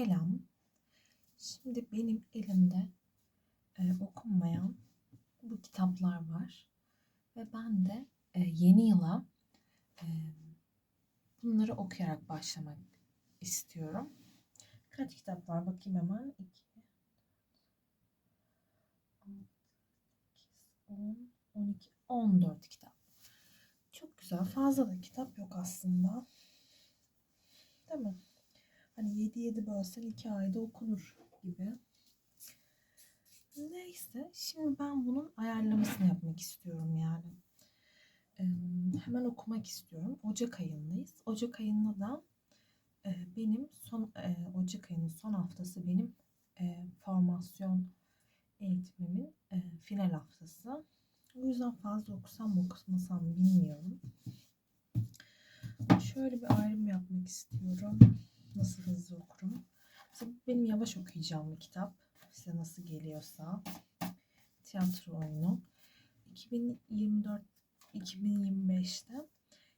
Selam. Şimdi benim elimde e, okunmayan bu kitaplar var. Ve ben de e, yeni yıla e, bunları okuyarak başlamak istiyorum. Kaç kitap var bakayım hemen. 2, 10, 12, 14 kitap. Çok güzel. Fazla da kitap yok aslında. Değil mi? Hani 7-7 bölsen 2 ayda okunur gibi. Neyse. Şimdi ben bunun ayarlamasını yapmak istiyorum yani. Ee, hemen okumak istiyorum. Ocak ayındayız. Ocak ayında da e, benim son e, Ocak ayının son haftası benim e, formasyon eğitimimin e, final haftası. O yüzden fazla okusam mı okumasam bilmiyorum. Şöyle bir ayrım yapmak istiyorum. Nasıl hızlı okurum. Mesela benim yavaş okuyacağım bir kitap. Size nasıl geliyorsa. Tiyatro oyunu. 2024 2025'te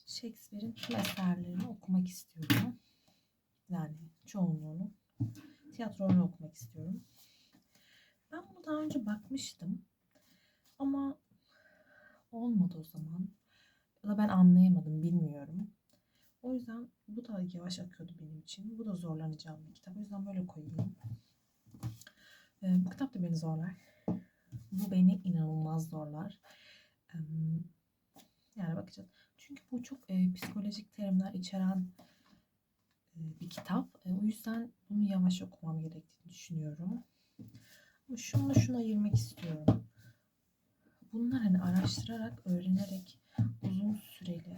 Shakespeare'in tüm eserlerini okumak istiyorum. Yani çoğunluğunu. Tiyatro oyunu okumak istiyorum. Ben bunu daha önce bakmıştım. Ama olmadı o zaman. Ya da ben anlayamadım, bilmiyorum. Yavaş akıyordu benim için. Bu da zorlanacağım bir kitap. O yüzden böyle koyayım. Ee, bu kitap da beni zorlar. Bu beni inanılmaz zorlar. Ee, yani bakacağız. Çünkü bu çok e, psikolojik terimler içeren e, bir kitap. E, o yüzden bunu yavaş okumam gerektiğini düşünüyorum. Ama şunu şuna ayırmak istiyorum. Bunlar hani araştırarak, öğrenerek uzun süreli.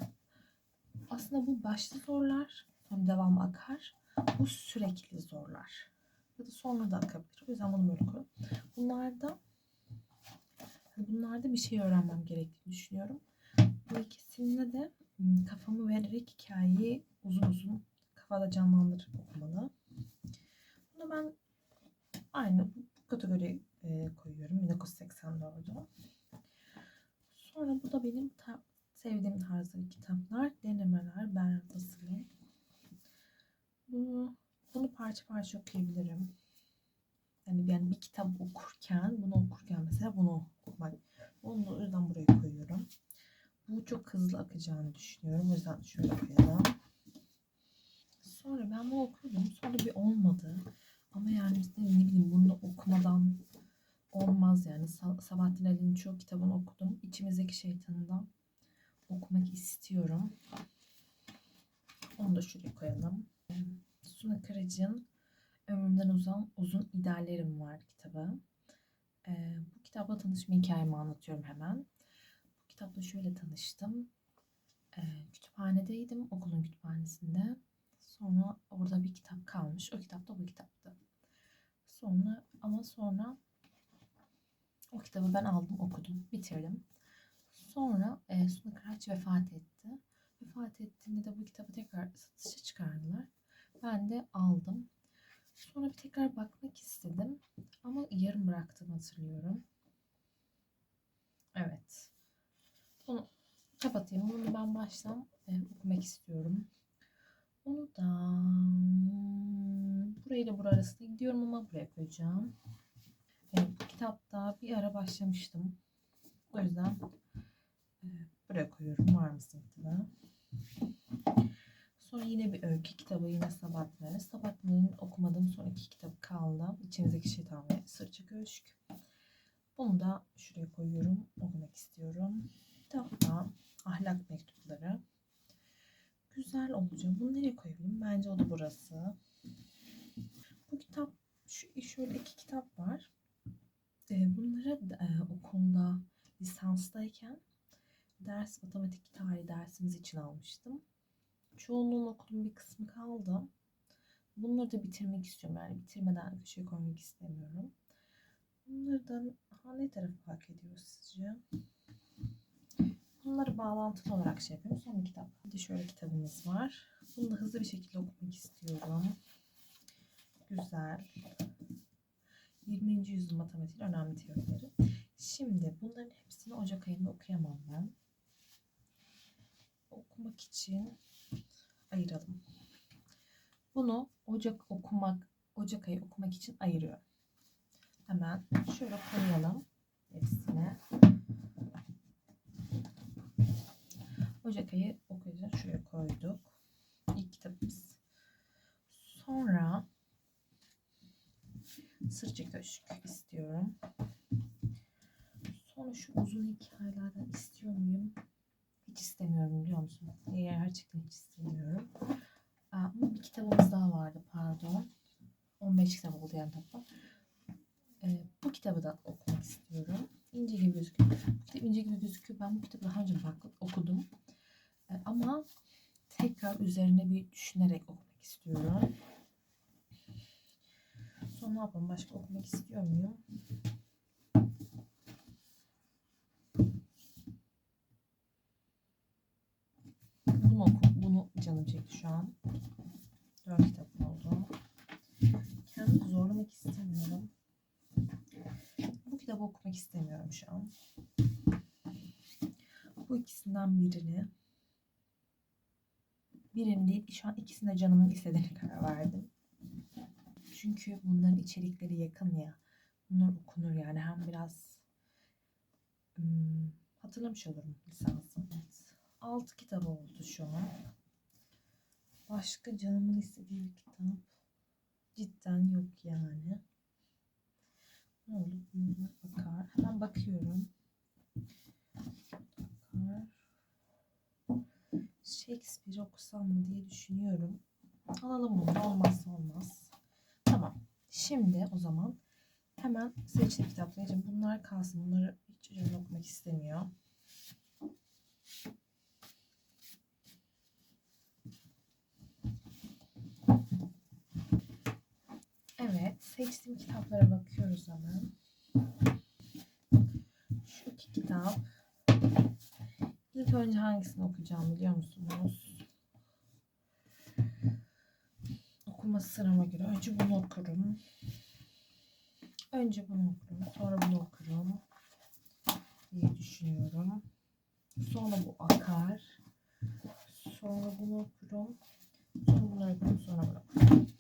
Aslında bu başta zorlar, sonra devam akar. Bu sürekli zorlar. Ya da sonra da akabilir. O yüzden bunu böyle koyuyorum. Bunlarda bunlarda bir şey öğrenmem gerektiğini düşünüyorum. Bu ikisinde de kafamı vererek hikayeyi uzun uzun kafada canlandırıp okumalı. Bunu ben aynı bu kategori e, koyuyorum. 1984'ü. Sonra bu da benim ta- sevdiğim tarzda kitaplar. Denemeler, Berna Basile. Bunu, parça parça okuyabilirim. Yani, yani bir kitap okurken, bunu okurken mesela bunu okumak. Onu o yüzden buraya koyuyorum. Bu çok hızlı akacağını düşünüyorum. O yüzden şöyle koyalım. Sonra ben bunu okudum. Sonra bir olmadı. Ama yani ne bileyim bunu da okumadan olmaz yani. Sabahattin Ali'nin çoğu kitabını okudum. İçimizdeki şeytanından okumak istiyorum. Onu da şuraya koyalım. Suna Kırıcı'nın Ömrümden Uzun, Uzun İdeallerim var kitabı. Ee, bu kitapla tanışma hikayemi anlatıyorum hemen. Bu kitapla şöyle tanıştım. Ee, kütüphanedeydim, okulun kütüphanesinde. Sonra orada bir kitap kalmış. O kitap da bu kitaptı. Sonra ama sonra o kitabı ben aldım, okudum, bitirdim. Sonra e, Suna Kıraç vefat etti. Vefat ettiğinde de bu kitabı tekrar satışa çıkardılar. Ben de aldım. Sonra bir tekrar bakmak istedim. Ama yarım bıraktım hatırlıyorum. Evet. Bunu kapatayım. Bunu ben baştan e, okumak istiyorum. Onu da burayla bura arasında gidiyorum ama buraya koyacağım. E, bu kitapta bir ara başlamıştım. O yüzden e, buraya koyuyorum. Var mısın? Sonra yine bir öykü kitabı yine Sabahattin'e. Sabahattin'in okumadığım son iki kitap kaldı. İçimizdeki şeytan ve Sırça Köşk. Bunu da şuraya koyuyorum. Okumak istiyorum. Kitapta ahlak mektupları. Güzel olacak. Bunu nereye koyabilirim? Bence o da burası. Bu kitap şu şöyle iki kitap var. Bunları e, okulda lisanstayken ders matematik tarihi dersimiz için almıştım. Çoğunluğun okulun bir kısmı kaldı. Bunları da bitirmek istiyorum. Yani bitirmeden köşeye koymak istemiyorum. Bunları da ha, ne tarafı hak ediyor sizce? Bunları bağlantılı olarak şey yapıyorum. Son kitap. Bir de şöyle kitabımız var. Bunu da hızlı bir şekilde okumak istiyorum. Güzel. 20. yüzyıl matematiğin önemli teorileri. Şimdi bunların hepsini Ocak ayında okuyamam ben. Okumak için ayıralım. Bunu Ocak okumak Ocak ayı okumak için ayırıyorum. Hemen şöyle koyalım hepsine. Ocak ayı okuyacağız. Şuraya koyduk. İlk kitabımız. Sonra Sırça Köşk istiyorum. Sonra şu uzun hikayelerden istiyor muyum? Hiç istemiyorum biliyor musun? Gerçekten hiç istemiyorum. Ama bir kitabımız daha vardı pardon. 15 kitap oldu yani toplam. Ee, bu kitabı da okumak istiyorum. İnce gibi gözüküyor. Bu kitap ince gibi gözüküyor. Ben bu kitabı daha önce bak okudum. Ee, ama tekrar üzerine bir düşünerek okumak istiyorum. Sonra ne yapalım? Başka okumak istiyor muyum? Bunu oku. Bunu canım çekti şu an. Dört kitap oldu. Kendimi zorlamak istemiyorum. Bu kitabı okumak istemiyorum şu an. Bu ikisinden birini birini değil şu an ikisine canımın istediğine karar verdim. Çünkü bunların içerikleri yakın ya. Bunlar okunur yani hem biraz hmm, hatırlamış olurum lisansım. Evet. 6 kitap oldu şu an. Başka canımın istediği bir kitap cidden yok yani. Ne olur bunlar bakar. Hemen bakıyorum. Bakar. Shakespeare okusam mı diye düşünüyorum. Alalım bunu. Olmazsa olmaz. Tamam. Şimdi o zaman hemen seçtiğim kitapları. Bunlar kalsın. Bunları hiç canım okumak istemiyor. Evet. Seçtiğim kitaplara bakıyoruz hemen. Şu iki kitap. İlk önce hangisini okuyacağım biliyor musunuz? Okuma sırama göre önce bunu okurum. Önce bunu okurum. Sonra bunu okurum. diye düşünüyorum. Sonra bu akar. Sonra bunu okurum. Sonra bunu okurum. Sonra bunu okurum.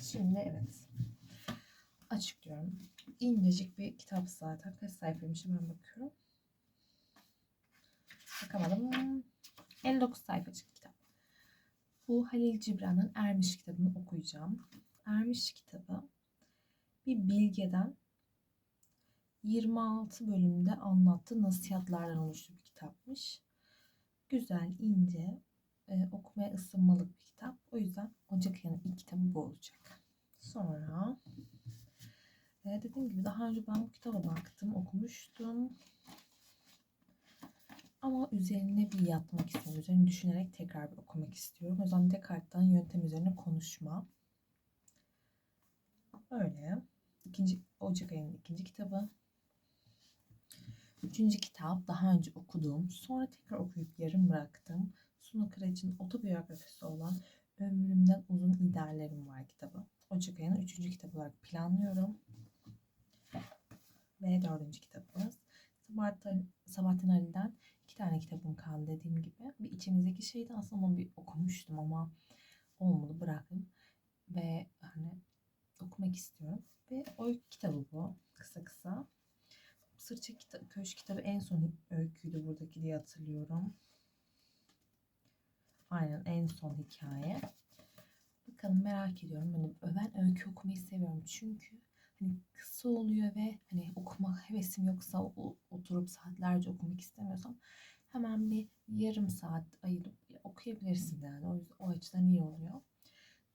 Şimdi evet. Açıklıyorum. İncecik bir kitap zaten. Kaç sayfaymış hemen bakıyorum. Bakamadım. 59 sayfacık kitap. Bu Halil Cibran'ın Ermiş kitabını okuyacağım. Ermiş kitabı bir bilgeden 26 bölümde anlattığı nasihatlerden oluştu bir kitapmış. Güzel, ince, e, okumaya ısınmalık bir kitap. O yüzden Ocak ayının ilk kitabı bu olacak. Sonra e, dediğim gibi daha önce ben bu kitaba baktım, okumuştum. Ama üzerine bir yatmak istiyorum. Üzerine düşünerek tekrar bir okumak istiyorum. O yüzden Descartes'ten yöntem üzerine konuşma. Öyle. İkinci, Ocak ayının ikinci kitabı. Üçüncü kitap daha önce okuduğum, sonra tekrar okuyup yarım bıraktım. Sunu Kıraç'ın otobiyografisi olan Ömrümden Uzun İdeallerim var kitabı. Ocak ayının üçüncü kitabı olarak planlıyorum. Ve dördüncü kitabımız. Sabahattin, Sabahattin Ali'den iki tane kitabım kaldı dediğim gibi. Bir içimizdeki şeydi aslında onu bir okumuştum ama olmadı bıraktım. Ve hani okumak istiyorum. Ve o kitabı bu. Kısa kısa. Sırça kita- Köşk kitabı en son öyküydü buradaki diye hatırlıyorum. Aynen en son hikaye. Bakalım merak ediyorum. Hani ben öykü okumayı seviyorum. Çünkü hani kısa oluyor ve hani okuma hevesim yoksa oturup saatlerce okumak istemiyorsam hemen bir yarım saat ayırıp okuyabilirsin yani. O, yüzden, o açıdan iyi oluyor.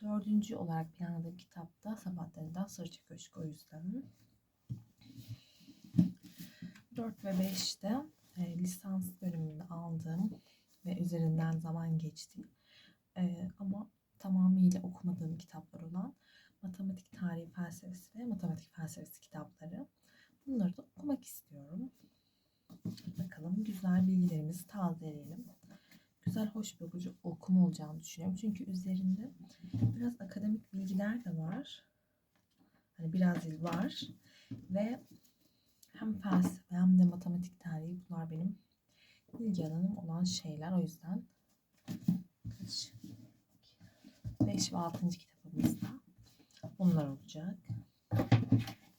Dördüncü olarak planladığım kitap da Sabahattin'den Sırça Köşk o yüzden. 4 ve 5'te e, lisans bölümünde aldığım ve üzerinden zaman geçti. E, ama tamamıyla okumadığım kitaplar olan matematik tarihi felsefesi ve matematik felsefesi kitapları. Bunları da okumak istiyorum. Bakalım güzel bilgilerimizi tazeleyelim. Güzel, hoş bir okucu okuma olacağını düşünüyorum. Çünkü üzerinde biraz akademik bilgiler de var. Hani biraz dil var. Ve hem felsefe hem de matematik tarihi bunlar ilgi olan şeyler. O yüzden kaç 5 ve 6. kitabımızda Bunlar olacak.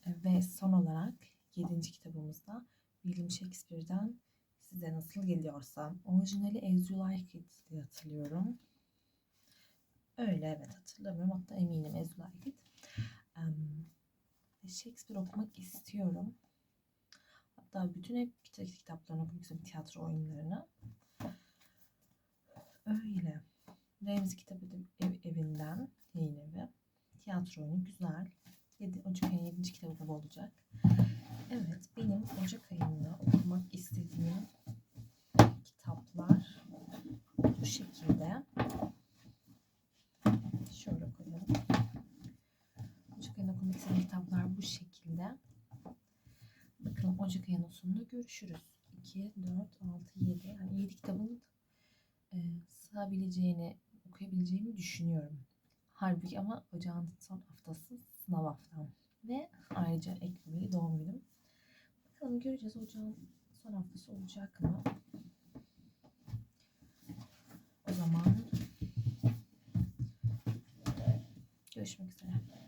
Ve son olarak 7. kitabımızda William Shakespeare'den size nasıl geliyorsa orijinali As You Like It diye hatırlıyorum. Öyle evet hatırlamıyorum hatta eminim As You Like It. Ve Shakespeare okumak istiyorum. Hatta bütün hep kitap kitaplarını istiyorum tiyatro oyunlarını. Öyle. Remzi Kitap Ev, Evi'nden yayın evi. Tiyatro oyunu güzel. 7, Ocak ayının 7. kitabı bu olacak. Evet benim Ocak ayında okumak istediğim kitaplar bu şekilde. Şöyle koyalım. Ocak ayında okumak istediğim kitaplar bu şekilde. Ocak ayının sonunda görüşürüz. 2, 4, 6, 7. Yani 7 kitabın e, sığabileceğini, okuyabileceğimi düşünüyorum. Halbuki ama ocağın son haftası sınav haftam. Ve ayrıca eklemeyi doğum günüm. Bakalım göreceğiz ocağın son haftası olacak mı? O zaman görüşmek üzere.